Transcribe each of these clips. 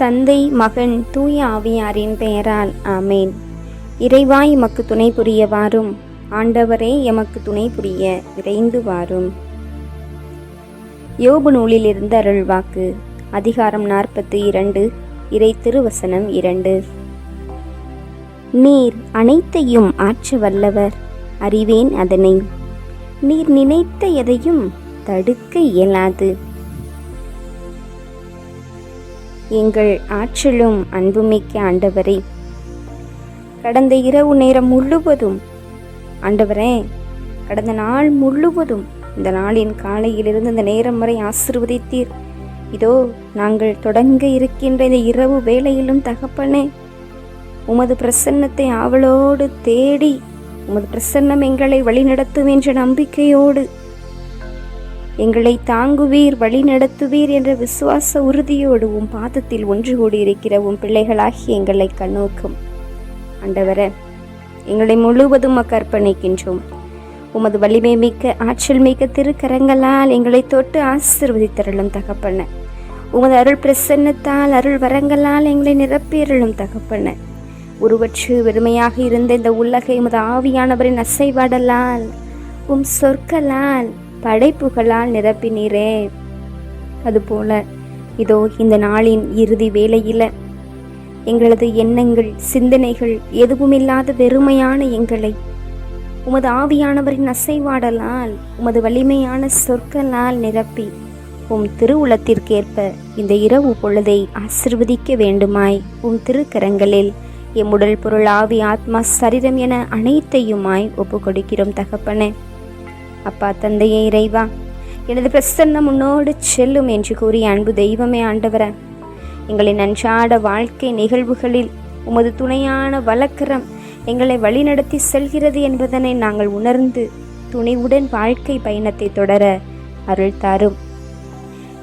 தந்தை மகன் தூய ஆவியாரின் பெயரால். ஆமேன். இறைவாய் எமக்கு துணை புரிய வாரும் ஆண்டவரே எமக்கு துணை புரிய விரைந்து வாரும். யோபு நூலிலிருந்து அருள்வாக்கு அதிகாரம் நாற்பத்தி இரண்டு இறை திருவசனம் இரண்டு. நீர் அனைத்தையும் ஆற்ற வல்லவர் அறிவேன் அதனை. நீர் நினைத்த எதையும் தடுக்க இயலாது. எங்கள் ஆற்றலும் அன்புமிக்க ஆண்டவரே. கடந்த இரவு நேரம் முழுவதும் ஆண்டவரே கடந்த நாள் முழுவதும் இந்த நாளின் காலையிலிருந்து இந்த நேரம் வரை ஆசிர்வதித்தீர். இதோ நாங்கள் தொடங்க இருக்கின்ற இந்த இரவு வேளையிலும் தகப்பனே உமது பிரசன்னத்தை ஆவலோடு தேடி உமது பிரசன்னம் எங்களை வழிநடத்தும் என்ற நம்பிக்கையோடு எங்களை தாங்குவீர் வழி நடத்துவீர் என்ற விசுவாச உறுதியோடு உம் பாதத்தில் ஒன்று கூடி உம் பிள்ளைகளாகி எங்களை கண்ணோக்கும் ஆண்டவர எங்களை முழுவதும் அர்ப்பணிக்கின்றோம் உமது வலிமை மிக்க ஆற்றல் மிக்க திருக்கரங்களால் எங்களை தொட்டு ஆசிர்வதித்தருளும் தகப்பன. உமது அருள் பிரசன்னத்தால் அருள் வரங்களால் எங்களை நிரப்பியருளும் தகப்பன. உருவற்று வெறுமையாக இருந்த இந்த உலகை உமது ஆவியானவரின் அசைவாடலால் உம் சொற்களால் படைப்புகளால் நிரப்பினீரே. அதுபோல இதோ இந்த நாளின் இறுதி வேளையில் எங்களது எண்ணங்கள் சிந்தனைகள் எதுவுமில்லாத வெறுமையான எங்களை உமது ஆவியானவரின் அசைவாடலால் உமது வலிமையான சொற்களால் நிரப்பி உம் திருவுளத்திற்கேற்ப இந்த இரவு பொழுதை ஆசிர்வதிக்க வேண்டுமாய் உம் திருக்கரங்களில் எம் உடல் பொருள் ஆவி ஆத்மா சரீரம் என அனைத்தையுமாய் ஒப்பு கொடுக்கிறோம் தகப்பனே. அப்பா தந்தையே இறைவா எனது பிரசன்னம் உன்னோடு செல்லும் என்று கூறிய அன்பு தெய்வமே ஆண்டவர. எங்களின் அன்றாட வாழ்க்கை நிகழ்வுகளில் உமது துணையான வழக்கரம் எங்களை வழிநடத்தி செல்கிறது என்பதனை நாங்கள் உணர்ந்து துணிவுடன் வாழ்க்கை பயணத்தை தொடர அருள் தாரும்.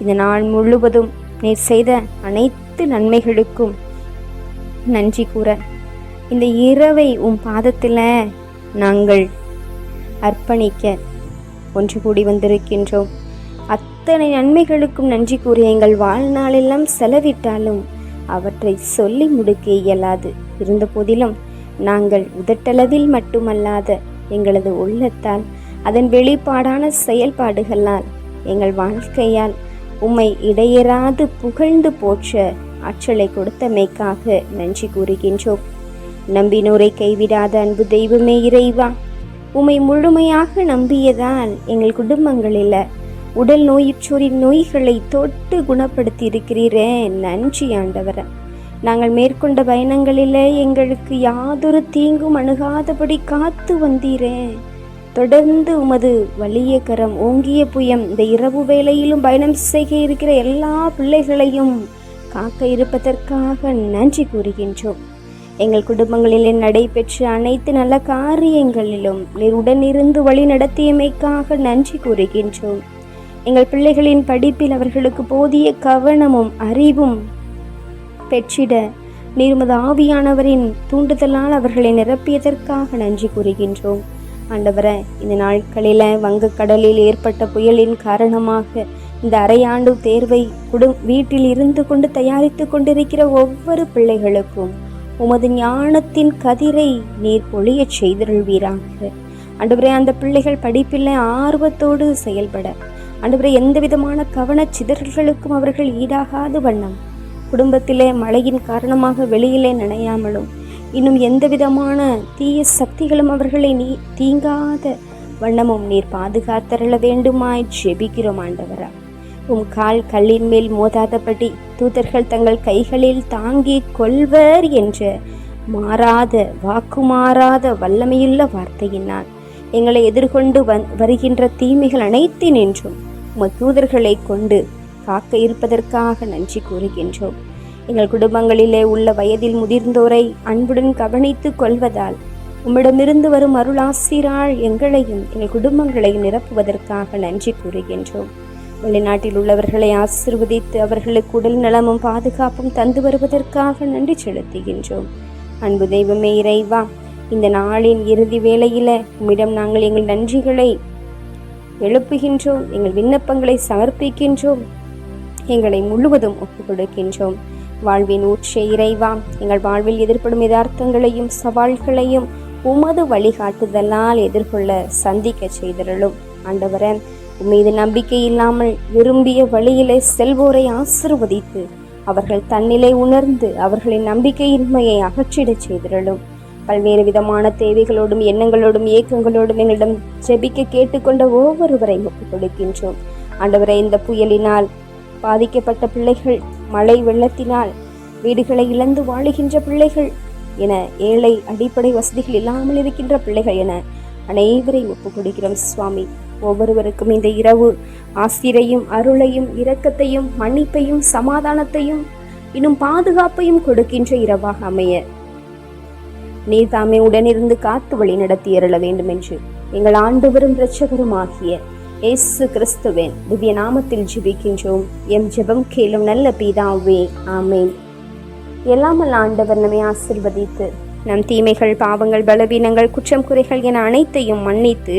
இந்த நாள் முழுவதும் நீர் செய்த அனைத்து நன்மைகளுக்கும் நன்றி கூற இந்த இரவை உன் பாதத்தில் நாங்கள் அர்ப்பணிக்க ஒன்று கூடி வந்திருக்கின்றோம். அத்தனை நன்மைகளுக்கும் நன்றி கூறி எங்கள் வாழ்நாளெல்லாம் செலவிட்டாலும் அவற்றை சொல்லி முடிக்க இயலாது. இருந்த போதிலும் நாங்கள் உதட்டளவில் மட்டுமல்லாத எங்களது உள்ளத்தால் அதன் வெளிப்பாடான செயல்பாடுகளால் எங்கள் வாழ்க்கையால் உம்மை இடையராது புகழ்ந்து போற்ற ஆற்றலை கொடுத்தமைக்காக நன்றி கூறுகின்றோம். நம்பினோரை கைவிடாத அன்பு தெய்வமே இறைவா. உம்மை முழுமையாக நம்பியதால் எங்கள் குடும்பங்களில் உடல் நோயுற்றோரின் நோய்களை தொட்டு குணப்படுத்தி இருக்கிறீரே நன்றி ஆண்டவர. நாங்கள் மேற்கொண்ட பயணங்களில் எங்களுக்கு யாதொரு தீங்கும் அணுகாதபடி காத்து வந்தீரே. தொடர்ந்து உமது வலிய கரம் ஓங்கிய புயம் இந்த இரவு வேளையிலும் பயணம் செய்ய இருக்கிற எல்லா பிள்ளைகளையும் காக்க இருப்பதற்காக நன்றி கூறுகின்றோம். எங்கள் குடும்பங்களிலே நடைபெற்ற அனைத்து நல்ல காரியங்களிலும் நீர் உடனிருந்து வழி நடத்தியமைக்காக நன்றி கூறுகின்றோம். எங்கள் பிள்ளைகளின் படிப்பில் அவர்களுக்கு போதிய கவனமும் அறிவும் பெற்றிட நீர்மது ஆவியானவரின் தூண்டுதலால் அவர்களை நிரப்பியதற்காக நன்றி கூறுகின்றோம். ஆண்டவரை இந்த நாட்களில் வங்கக்கடலில் ஏற்பட்ட புயலின் காரணமாக இந்த அரையாண்டு தேர்வை குடும் வீட்டில் இருந்து கொண்டு தயாரித்து கொண்டிருக்கிற ஒவ்வொரு பிள்ளைகளுக்கும் உமது ஞானத்தின் கதிரை நீர் பொழியச் செய்திருள்வீராக. ஆண்டவரே அந்த பிள்ளைகள் படிப்பில் ஆர்வத்தோடு செயல்பட. ஆண்டவரே எந்த விதமான கவனச் சிதறல்களுக்கும் அவர்கள் ஈடாகாது வண்ணம். குடும்பத்திலே மழையின் காரணமாக வெளியிலே நனையாமலும் இன்னும் எந்த விதமான தீய சக்திகளும் அவர்களை நீ தீங்காத வண்ணமும் நீர் பாதுகாத்தரள வேண்டுமாய் ஜெபிக்கிறோம் ஆண்டவரா. உம் கால் கல்லின் மேல் மோதாதபடி தூதர்கள் தங்கள் கைகளில் தாங்கி கொள்வர் என்ற மாறாத வாக்குமாறாத வல்லமையுள்ள வார்த்தையினால் எங்களை எதிர்கொண்டு வந் வருகின்ற தீமைகள் அனைத்தினின்றும் உமது தூதர்களை கொண்டு காக்க இருப்பதற்காக நன்றி கூறுகின்றோம். எங்கள் குடும்பங்களிலே உள்ள வயதில் முதிர்ந்தோரை அன்புடன் கவனித்து கொள்வதால் உம்மிடமிருந்து வரும் அருளாசிராள் எங்களையும் எங்கள் குடும்பங்களையும் நிரப்புவதற்காக நன்றி கூறுகின்றோம். வெளிநாட்டில் உள்ளவர்களை ஆசிர்வதித்து அவர்களுக்கு உடல் நலமும் பாதுகாப்பும் தந்து வருவதற்காக நன்றி செலுத்துகின்றோம். அன்பு தெய்வமே இறைவா இந்த நாளின் இறுதி வேளையில உம்மிடம் நாங்கள் எங்கள் நன்றிகளை எழுப்புகின்றோம் எங்கள் விண்ணப்பங்களை சமர்ப்பிக்கின்றோம் எங்களை முழுவதும் ஒப்புக் கொடுக்கின்றோம். வாழ்வின் ஊற்றே இறைவா எங்கள் வாழ்வில் எதிர்ப்படும் யதார்த்தங்களையும் சவால்களையும் உமது வழிகாட்டுதலால் எதிர்கொள்ள சந்திக்க செய்தருளும் ஆண்டவரன் உம்மீது நம்பிக்கை இல்லாமல் விரும்பிய வழியிலே செல்வோரை ஆசிர்வதித்து அவர்கள் தன்னிலை உணர்ந்து அவர்களின் நம்பிக்கையின்மையை அகற்றிடச் செய்திருளும். பல்வேறு விதமான தேவைகளோடும் எண்ணங்களோடும் இயக்கங்களோடும் எங்களிடம் ஜெபிக்க கேட்டுக்கொண்ட ஒவ்வொருவரையும் ஒப்புக் கொடுக்கின்றோம் ஆண்டவரை இந்த புயலினால் பாதிக்கப்பட்ட பிள்ளைகள் மழை வெள்ளத்தினால் வீடுகளை இழந்து வாழுகின்ற பிள்ளைகள் என ஏழை அடிப்படை வசதிகள் இல்லாமல் இருக்கின்ற பிள்ளைகள் என அனைவரையும் ஒப்புக் கொடுக்கிறோம் சுவாமி ஒவ்வொருவருக்கும் இந்த இரவு. ஆசிரையும் அருளையும் இரக்கத்தையும் மன்னிப்பையும் சமாதானத்தையும் இன்னும் பாதுகாப்பையும் கொடுக்கின்ற இரவாக அமைய. நீர் தாமே உடனிருந்து காத்து வழி நடத்தி அருள வேண்டும் என்று எங்கள் ஆண்டுவரும் இரட்சகரும் ஆகிய இயேசு கிறிஸ்துவின் திவ்ய நாமத்தில் ஜிபிக்கின்றோம். எம் ஜெபம் கேளும் நல்ல பீதாவே ஆமேன். எல்லாமல் ஆண்டவர் நம்மை ஆசிர்வதித்து நம் தீமைகள் பாவங்கள் பலவீனங்கள் குற்றம் குறைகள் என அனைத்தையும் மன்னித்து